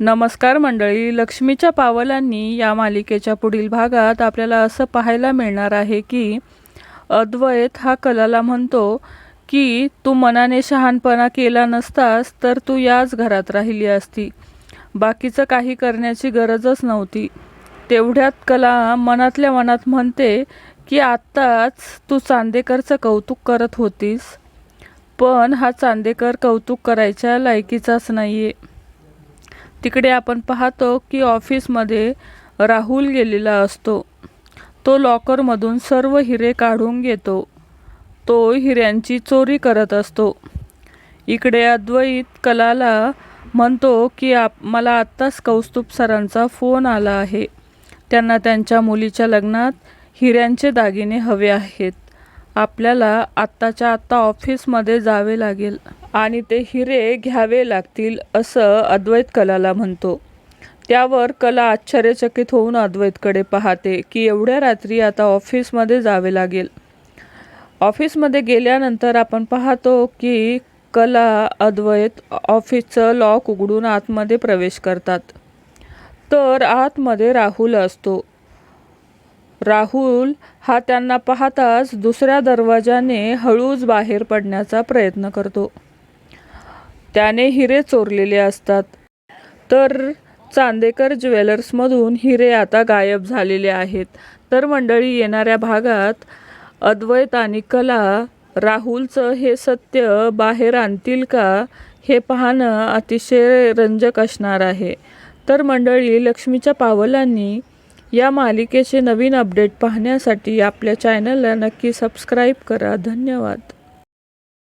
नमस्कार मंडळी लक्ष्मीच्या पावलांनी या मालिकेच्या पुढील भागात आपल्याला असं पाहायला मिळणार आहे की अद्वैत हा कलाला म्हणतो की तू मनाने शहाणपणा केला नसतास तर तू याच घरात राहिली असती. बाकीचं काही करण्याची गरजच नव्हती. तेवढ्यात कला मनातल्या मनात म्हणते की आत्ताच तू चांदेकरचं कौतुक करत होतीस. पण हा चांदेकर कौतुक करायच्या लायकीचाच नाही आहे तिकडे आपण पाहतो की ऑफिसमध्ये राहुल गेलेला असतो. तो लॉकरमधून सर्व हिरे काढून घेतो. तो हिऱ्यांची चोरी करत असतो. इकडे अद्वैत कलाला म्हणतो की आप मला आत्ताच कौस्तुभ सरांचा फोन आला आहे. त्यांना त्यांच्या मुलीच्या लग्नात हिऱ्यांचे दागिने हवे आहेत. आपल्याला आत्ताच्या आत्ता ऑफिसमध्ये जावे लागेल. आणि ते हिरे घ्यावे लागतील असं अद्वैत कलाला म्हणतो. त्यावर कला आश्चर्यचकित होऊन अद्वैतकडे पाहते की एवढ्या रात्री आता ऑफिसमध्ये जावे लागेल. ऑफिसमध्ये गेल्यानंतर आपण पाहतो की कला अद्वैत ऑफिसचं लॉक उघडून आतमध्ये प्रवेश करतात. तर आतमध्ये राहुल असतो. राहुल हा त्यांना पाहताच दुसऱ्या दरवाजाने हळूच बाहेर पडण्याचा प्रयत्न करतो. त्याने हिरे चोरलेले असतात. तर चांदेकर ज्वेलर्समधून हिरे आता गायब झालेले आहेत. तर मंडळी येणाऱ्या भागात अद्वैत आणि कला राहुलचं हे सत्य बाहेर आणतील का हे पाहणं अतिशय रंजक असणार आहे. तर मंडळी लक्ष्मीच्या पावलांनी या मालिकेचे नवीन अपडेट पाहण्यासाठी आपल्या चॅनलला नक्की सबस्क्राईब करा. धन्यवाद.